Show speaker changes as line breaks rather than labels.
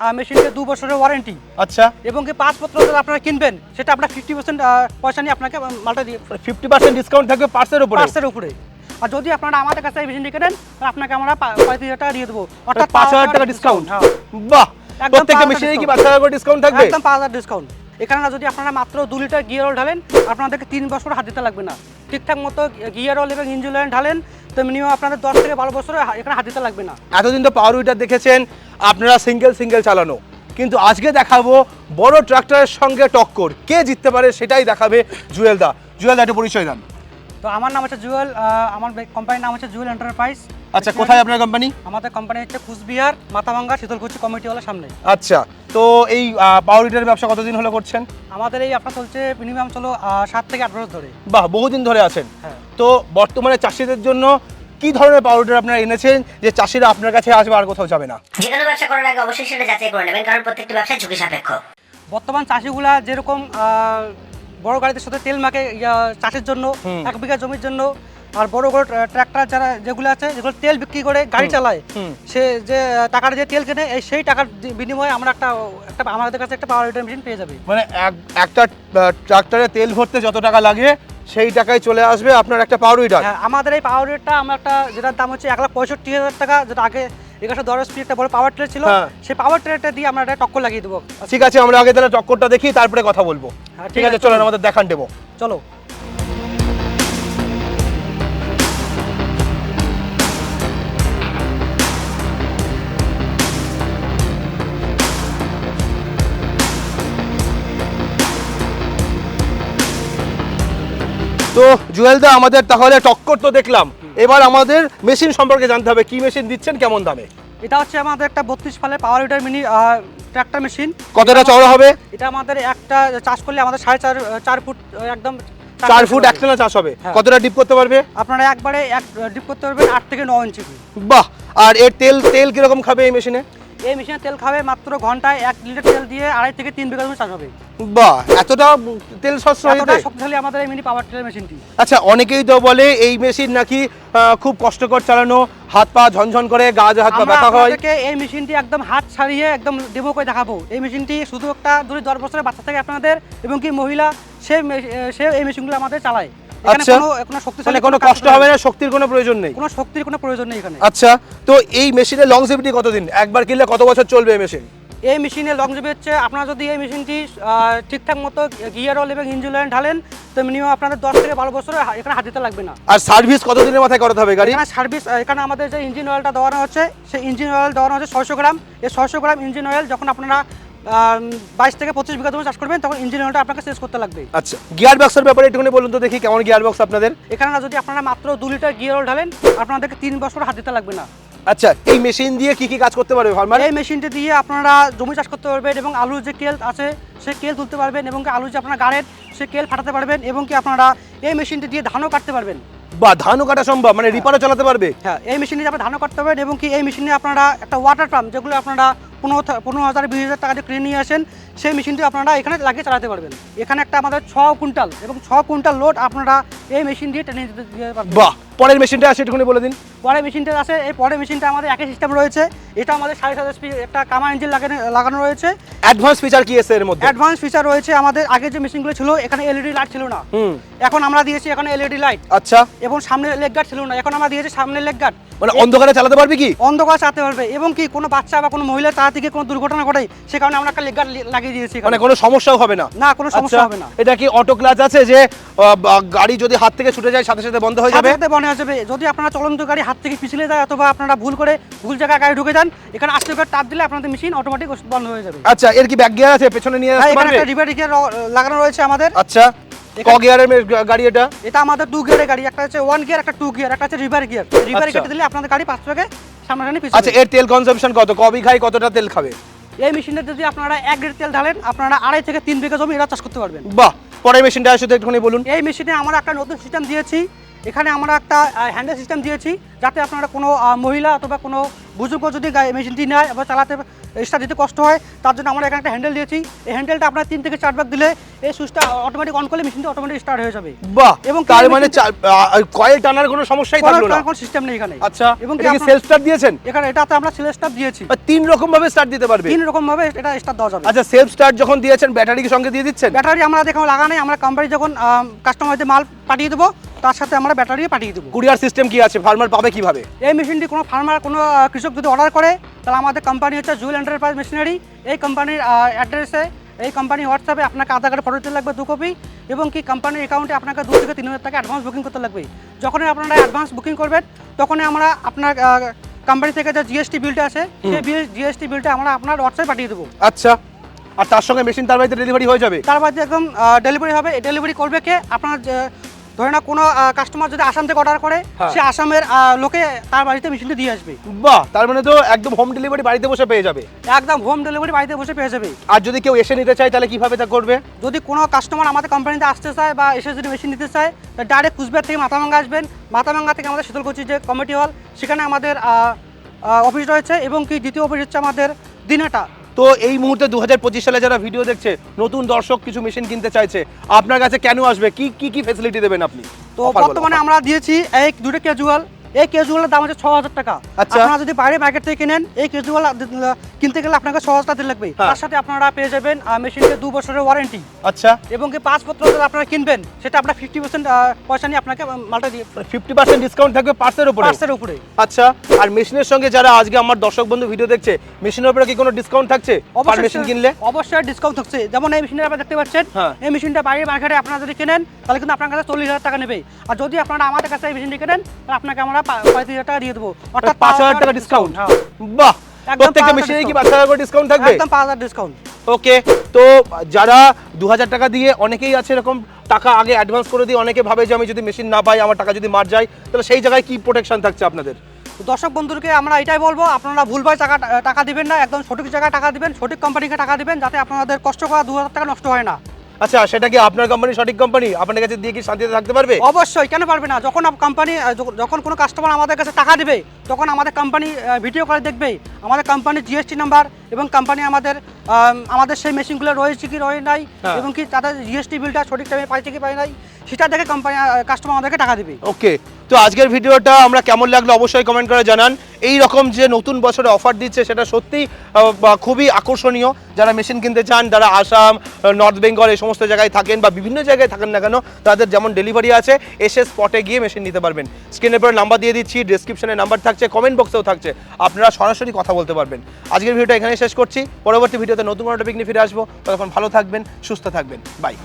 মেশিনকে দু বছরের ওয়ারেন্টি
আচ্ছা।
এবং কি পাঁচ পত্র আপনারা কিনবেন সেটা আপনার ফিফটি পার্সেন্ট পয়সা নিয়ে আপনাকে মালটা দিয়ে
ফিফটি পার্সেন্ট ডিসকাউন্ট থাকবে পার্সের উপরে?
পার্সের উপরে। আর যদি আপনারা আমাদের কাছে এই মেশিনটি কেনেন আপনাকে আমরা পঁয়ত্রিশ হাজার টাকা দিয়ে দেবো। অর্থাৎ
পাঁচ হাজার টাকা ডিসকাউন্ট
হ্যাঁ।
বাহ! প্রত্যেকটা মেশিনে কি পাঁচ হাজার করে ডিসকাউন্ট থাকবে?
একদম পাঁচ হাজার ডিসকাউন্ট এখানে যদি আপনারা মাত্র দু লিটার গিয়ার অয়েল ঢালেন, আপনাদেরকে তিন বছর হাত দিতে লাগবে না। ঠিকঠাক মতো গিয়ার অয়েল এবং ইঞ্জিন অয়েল ঢালেন, তো মিনিমাম আপনাদের দশ থেকে বারো বছর এখানে হাত দিতে লাগবে না।
এতদিন তো পাওয়ার উইটার দেখেছেন, আপনারা সিঙ্গেল সিঙ্গেল চালানো। কিন্তু আজকে দেখাবো বড় ট্রাক্টরের সঙ্গে টক্কর। কে জিততে পারে সেটাই দেখাবে জুয়েলদা। জুয়েলদা, একটু পরিচয় দেন।
তো আমার নাম হচ্ছে জুয়েল আমার কোম্পানির নাম হচ্ছে জুয়েল এন্টারপ্রাইজ
আচ্ছা কোথায় আপনার কোম্পানি
আমাদের কোম্পানি হচ্ছে কুচবিহার মাথাভাঙ্গা শীতলকুচি কমিটি হলের সামনে।
আচ্ছা তো এই পাওয়ার উইটারের ব্যবসা কতদিন হলো করছেন?
আমাদের এই আপনার চলছে মিনিমাম চলো সাত থেকে আট বছর ধরে।
বাহ বহুদিন ধরে আছেন।
হ্যাঁ।
তো বর্তমানে চাষিদের জন্য কি ধরনের পাওয়ার উইটার আপনারা এনেছেন যে চাষিরা আপনার কাছে আসবে আর কোথাও যাবে না?
যে কোনো ব্যবসা করার আগে অবশ্যই সেটা যাচাই করে নেবেন কারণ প্রত্যেকটি ব্যবসা ঝুঁকি সাপেক্ষ।
বর্তমান চাষিগুলা যেরকম বড় গাড়িতে সাথে তেল মাকে ইয়া, চাষের জন্য এক বিঘা জমির জন্য। আর বড় বড় ট্রাক্টর যারা যেগুলো আছে যেগুলো তেল বিক্রি করে গাড়ি চালায় সে যে টাকার যে তেল কেনে এই সেই টাকার বিনিময়ে আমরা একটা একটা আমাদের কাছে একটা পাওয়ার মেশিন পেয়ে যাবে।
মানে এক- একটা ট্রাক্টরে তেল ভরতে যত টাকা লাগে সেই টাকায় চলে আসবে আপনার একটা পাওয়ার
হ্যাঁ আমাদের এই পাওয়ার লিটারটা আমরা একটা যেটার দাম হচ্ছে এক লাখ পঁয়ষট্টি হাজার টাকা যেটা আগে এগারোশো দশ স্পিড একটা বড় পাওয়ার ট্রেড ছিল
হ্যাঁ।
সেই পাওয়ার ট্রেডটা দিয়ে আমরা একটা টক্কর লাগিয়ে দেবো।
ঠিক আছে আমরা আগে তাহলে টক্করটা দেখি তারপরে কথা বলব।
হ্যাঁ,
ঠিক আছে চলো আমাদের দেখান দেবো
চলো।
তো জুয়েল দা আমাদের তাহলে টক্কর তো দেখলাম। এবার আমাদের মেশিন সম্পর্কে জানতে হবে কি মেশিন দিচ্ছেন কেমন দামে?
এটা হচ্ছে আমাদের একটা বত্রিশ ফালে power litre mini tractor machine
কতটা চওড়া হবে?
এটা আমাদের একটা চাষ করলে আমাদের সাড়ে চার চার ফুট একদম
চার ফুট একটানা চাষ হবে।
হ্যাঁ।
কতটা ডিপ করতে পারবে?
আপনারা একবারে এক ডিপ করতে পারবেন আট থেকে ন ইঞ্চি
বাহ! আর এর তেল তেল কীরকম খাবে এই মেশিনে
এই মেশিনে তেল খাবে মাত্র ঘন্টায় এক লিটার তেল দিয়ে আড়াই থেকে তিন বিঘা জমি চাষ হবে।
বাহ এতটা তেল সাশ্রয়
এতটা শক্তিশালী আমাদের এই মিনি পাওয়ার টিলার মেশিনটি
আচ্ছা অনেকেই তো বলে এই মেশিন নাকি খুব কষ্টকর চালানো হাত পা ঝনঝন করে গা হাত পা ব্যথা হয়।
এই মেশিনটি একদম হাত ছাড়িয়ে একদম ডেমো করে দেখাবো। এই মেশিনটি শুধু একটা দুই দশ বছরের বাচ্চা থেকে আপনাদের এবং কি মহিলা সে সে এই মেশিনগুলো আমাদের চালায়।
আচ্ছা। মানে কোনো কষ্ট হবে না শক্তির কোনো প্রয়োজন নেই।
কোনো শক্তির কোনো প্রয়োজন নেই এখানে।
আচ্ছা তো এই মেশিনের লংজিভিটি কতদিন? একবার কিনলে কত বছর চলবে এই মেশিন
এই জিবি হচ্ছে আপনারা যদি এই মেশিনটি ঠিকঠাক মতো গিয়ার অয়েল এবং ইঞ্জিন অয়েল ঢালেন তো মিনিমাম আপনাদের দশ থেকে বারো বছর এখানে হাত দিতে লাগবে না।
আর সার্ভিস কতদিনের মাথায় করাতে হবে গাড়ি?
সার্ভিস এখানে আমাদের যে ইঞ্জিন অয়েলটা দেওয়ানো হচ্ছে সেই ইঞ্জিন অয়েল দেওয়ানো হচ্ছে ছয়শো গ্রাম। এই ছয়শো গ্রাম ইঞ্জিন অয়েল যখন আপনারা বাইশ থেকে পঁচিশ বিঘা জমি চাষ করবেন তখন ইঞ্জিন অয়েলটা আপনাকে শেষ করতে লাগবে।
আচ্ছা গিয়ার বক্সের ব্যাপারে একটুখানি বলুন তো দেখি কেমন গিয়ার বক্স আপনাদের?
এখানে যদি আপনারা মাত্র দু লিটার গিয়ার অয়েল ঢালেন আপনাদেরকে তিন বছর হাত দিতে লাগবে না।
আচ্ছা এই মেশিন দিয়ে কি কি কাজ করতে পারবে ফার্মার
এই মেশিনটি দিয়ে আপনারা জমি চাষ করতে পারবেন এবং আলুর যে কেল আছে সে কেল তুলতে পারবেন এবং কি আলু যে আপনারা গাড়েন সে কেল ফাটাতে পারবেন এবং কি আপনারা এই মেশিনটি দিয়ে ধানও কাটতে পারবেন।
বা ধানও কাটা সম্ভব? মানে রিপারও চালাতে পারবে?
হ্যাঁ এই মেশিনে আপনারা ধানও কাটতে পারবেন এবং কি এই মেশিনে আপনারা একটা ওয়াটার পাম্প যেগুলো আপনারা পনেরো পনেরো হাজার বিশ হাজার টাকা দিয়ে কিনে নিয়ে আসেন সেই মেশিনটি আপনারা এখানে লাগিয়ে চালাতে পারবেন। এখানে একটা আমাদের ছ কুইন্টাল এবং ছ কুইন্টাল লোড আপনারা এই মেশিন দিয়ে টেনে দিতে দিতে পারবেন।
বাহ পরের মেশিনটা আছে এটুকুনি বলে দিন।
পরে মেশিনটা আছে এই পরে মেশিনটা আমাদের একই সিস্টেম রয়েছে। এটা আমাদের সাড়ে সাত এসপি একটা কামা ইঞ্জিন লাগানো লাগানো রয়েছে।
অ্যাডভান্স ফিচার কি আছে এর মধ্যে?
অ্যাডভান্স ফিচার রয়েছে আমাদের আগে যে মেশিনগুলো ছিল এখানে এলইডি লাইট ছিল না। এখন আমরা দিয়েছি এখানে এলইডি লাইট
আচ্ছা।
এবং সামনে লেগ গার্ড ছিল না এখন আমরা দিয়েছি সামনে লেগ গার্ড
মানে অন্ধকারে চালাতে পারবে কি?
অন্ধকার চালাতে পারবে। এবং কি কোনো বাচ্চা বা কোনো মহিলা তারা থেকে কোনো দুর্ঘটনা ঘটে সে কারণে আমরা একটা লেগ গার্ড লাগিয়ে দিয়েছি
মানে কোনো সমস্যাও হবে না?
না কোনো সমস্যা
আচ্ছা,
হবে না।
এটা কি অটো ক্লাচ আছে যে গাড়ি যদি হাত থেকে ছুটে যায় সাথে সাথে বন্ধ হয়ে যাবে?
সাথে মনে হয়ে যাবে। যদি আপনারা চলন্ত গাড়ি হাত থেকে পিছলে যায় অথবা আপনারা ভুল করে ভুল জায়গায় গাড়ি ঢুকে যান এখানে আস্তে করে টাপ দিলে আপনাদের মেশিন অটোমেটিক বন্ধ হয়ে যাবে।
আচ্ছা এর কি ব্যাক গিয়ার আছে? পেছনে নিয়ে আসতে পারবে?
একটা রিভার গিয়ার লাগানো রয়েছে আমাদের।
আচ্ছা ক গিয়ারের গাড়ি এটা?
এটা আমাদের টু গিয়ারের গাড়ি একটা হচ্ছে ওয়ান গিয়ার একটা টু গিয়ার একটা হচ্ছে রিভার গিয়ার রিভার। গিয়ার দিলে আপনাদের গাড়ি পাঁচ সামনাসামনি
আচ্ছা এর তেল কনজাম্পশন কত? ক বিঘায় কতটা তেল খাবে?
এই মেশিনটা যদি আপনারা এক লিটার তেল ঢালেন আপনারা আড়াই থেকে তিন বিঘা জমি এরা চাষ করতে পারবেন।
বাহ পরের মেশিনটা আসলে একটুখানি বলুন।
এই মেশিনে আমরা একটা নতুন সিস্টেম দিয়েছি এখানে আমরা একটা হ্যান্ডেল সিস্টেম দিয়েছি যাতে আপনারা কোনো মহিলা অথবা কোনো বুজুর্গ যদি মেশিনটি নেয় এবার চালাতে স্টার্ট দিতে কষ্ট হয় তার জন্য আমরা এখানে একটা হ্যান্ডেল দিয়েছি। এই হ্যান্ডেলটা আপনার তিন থেকে চার ভাগ দিলে এই সুইচটা অটোমেটিক অন করলে মেশিনটা অটোমেটিক স্টার্ট হয়ে যাবে।
বাহ
এবং
তার মানে কয়েল টানার কোনো সমস্যাই থাকল না।
কোনো সিস্টেম নেই এখানে।
আচ্ছা
এবং কি
সেলফ স্টার্ট দিয়েছেন?
এখানে এটাতে আমরা সিলের স্টার্ট দিয়েছি।
বা তিন রকম ভাবে স্টার্ট দিতে পারবে।
তিন রকম ভাবে এটা স্টার্ট দেওয়া যাবে।
আচ্ছা সেলফ স্টার্ট যখন দিয়েছেন ব্যাটারি কি সঙ্গে দিয়ে দিচ্ছেন?
ব্যাটারি আমরা দেখো লাগানো আমরা কোম্পানি যখন কাস্টমারদের মাল পাঠিয়ে দেবো তার সাথে আমরা ব্যাটারিও পাঠিয়ে দেবো।
কুরিয়ার সিস্টেম কি আছে? ফার্মার পাবে কীভাবে?
এই মেশিনটি কোনো ফার্মার কোনো কৃষক যদি অর্ডার করে তাহলে আমাদের কোম্পানি হচ্ছে জুয়েল এন্টারপ্রাইজ মেশিনারি এই কোম্পানির অ্যাড্রেসে এই কোম্পানি হোয়াটসঅ্যাপে আপনাকে আধার কার্ড ফটো দিতে লাগবে দু কপি এবং কি কোম্পানির অ্যাকাউন্টে আপনাকে দু থেকে তিন হাজার টাকা অ্যাডভান্স বুকিং করতে লাগবে। যখনই আপনারা অ্যাডভান্স বুকিং করবেন তখনই আমরা আপনার কোম্পানি থেকে যে জিএসটি বিলটা আছে সেই বিল জিএসটি বিলটা আমরা আপনার হোয়াটসঅ্যাপে পাঠিয়ে দেবো।
আচ্ছা। আর তার সঙ্গে মেশিন তার বাড়িতে ডেলিভারি হয়ে যাবে?
তার বাদে একদম ডেলিভারি হবে। ডেলিভারি করবে কে? আপনার ধরে না কোনো কাস্টমার যদি আসাম থেকে অর্ডার করে
হ্যাঁ।
সে আসামের লোকে তার বাড়িতে মেশিনটা দিয়ে আসবে।
বাহ তার মানে তো একদম হোম ডেলিভারি বাড়িতে বসে পেয়ে যাবে।
একদম হোম ডেলিভারি বাড়িতে বসে পেয়ে যাবে।
আর যদি কেউ এসে নিতে চায় তাহলে কীভাবে তা করবে?
যদি কোনো কাস্টমার আমাদের কোম্পানিতে আসতে চায় বা এসে যদি মেশিন নিতে চায় তা ডাইরেক্ট কুচবিহার থেকে মাথাভাঙ্গা আসবেন। মাথাভাঙ্গা থেকে আমাদের শীতলকুচি যে কমিটি হল সেখানে আমাদের অফিস রয়েছে এবং কি দ্বিতীয় অফিস হচ্ছে আমাদের দিনাটা।
তো এই মুহূর্তে দু হাজার পঁচিশ সালে যারা ভিডিও দেখছে নতুন দর্শক কিছু মেশিন কিনতে চাইছে আপনার কাছে কেন আসবে? কি কি কি ফেসিলিটি দেবেন আপনি?
তো বর্তমানে আমরা দিয়েছি এক দুটো ক্যাজুয়াল এই দাম হচ্ছে ছ হাজার টাকা।
আচ্ছা।
আপনারা যদি বাইরে মার্কেট থেকে কিনেন এই কিনতে গেলে আপনাকে ছ হাজার টাকা লাগবে।
হ্যাঁ।
তার সাথে আপনারা পেয়ে যাবেন মেশিনকে দু বছরের ওয়ারেন্টি
আচ্ছা।
এবং কি পাঁচ পত্র আপনারা কিনবেন সেটা আপনার ফিফটি পার্সেন্ট পয়সা নিয়ে আপনাকে মালটা দিয়ে
ফিফটি পার্সেন্ট ডিসকাউন্ট থাকবে পার্সের উপরে?
পার্সের উপরে।
আচ্ছা আর মেশিনের সঙ্গে যারা আজকে আমার দর্শক বন্ধু ভিডিও দেখছে মেশিনের উপরে কি কোনো ডিসকাউন্ট থাকছে? পার মেশিন কিনলে?
অবশ্যই ডিসকাউন্ট থাকছে। যেমন এই মেশিনটা আপনারা দেখতে পাচ্ছেন
হ্যাঁ।
এই মেশিনটা বাইরে মার্কেটে আপনারা যদি কেনেন তাহলে কিন্তু আপনার কাছে চল্লিশ হাজার টাকা নেবে। আর যদি আপনারা আমাদের কাছে এই মেশিনটি কেনেন তাহলে আপনাকে আমরা পা- পঁয়ত্রিশ হাজার টাকা দিয়ে দেবো। অর্থাৎ
পাঁচ হাজার টাকা ডিসকাউন্ট
হ্যাঁ।
বাহ প্রত্যেকটা মেশিনে কি পাঁচ হাজার করে ডিসকাউন্ট থাকবে?
একদম পাঁচ হাজার ডিসকাউন্ট
ওকে তো যারা দু হাজার টাকা দিয়ে অনেকেই আছে এরকম টাকা আগে অ্যাডভান্স করে দিয়ে অনেকে ভাবে যে আমি যদি মেশিন না পাই আমার টাকা যদি মার যায় তাহলে সেই জায়গায় কি প্রোটেকশন থাকছে আপনাদের?
দর্শক আমরা এটাই বলব আপনারা টাকা টাকা দিবেন না একদম সঠিক জায়গায় টাকা দিবেন সঠিক কোম্পানিকে টাকা দিবেন যাতে আপনাদের কষ্ট করা দু হাজার টাকা নষ্ট হয় না।
আচ্ছা সেটা কি আপনার কোম্পানি সঠিক কোম্পানি আপনার কাছে দিয়ে কি শান্তিতে থাকতে পারবে?
অবশ্যই কেন পারবে না? যখন কোম্পানি যখন কোনো কাস্টমার আমাদের কাছে টাকা দেবে তখন আমাদের কোম্পানি ভিডিও করে দেখবে। আমাদের কোম্পানির জিএসটি নাম্বার এবং কোম্পানি আমাদের আমাদের সেই মেশিনগুলো রয়েছে কি রয়ে নাই
হ্যাঁ।
এবং কি তাদের জিএসটি বিলটা সঠিক টাইমে পাইছে কি পাই নাই সেটা দেখে কোম্পানি কাস্টমার আমাদেরকে টাকা দেবে।
ওকে তো আজকের ভিডিওটা আমরা কেমন লাগল অবশ্যই কমেন্ট করে জানান। এই রকম যে নতুন বছরে অফার দিচ্ছে, সেটা সত্যি খুবই আকর্ষণীয়। যারা মেশিন কিনতে চান, যারা আসাম নর্থ বেঙ্গল এই সমস্ত জায়গায় থাকেন বা বিভিন্ন জায়গায় থাকেন না কেন, তাদের যেমন ডেলিভারি আছে, এসে স্পটে গিয়ে মেশিন নিতে পারবেন। স্ক্রিনের পরে নাম্বার দিয়ে দিচ্ছি ডিসক্রিপশনে নাম্বার থাকছে কমেন্ট বক্সেও থাকছে। আপনারা সরাসরি কথা বলতে পারবেন। আজকের ভিডিওটা এখানে শেষ করছি। পরবর্তী ভিডিওতে নতুন কোনো টপিক নিয়ে ফিরে আসব। ততক্ষণ ভালো থাকবেন, সুস্থ থাকবেন। বাই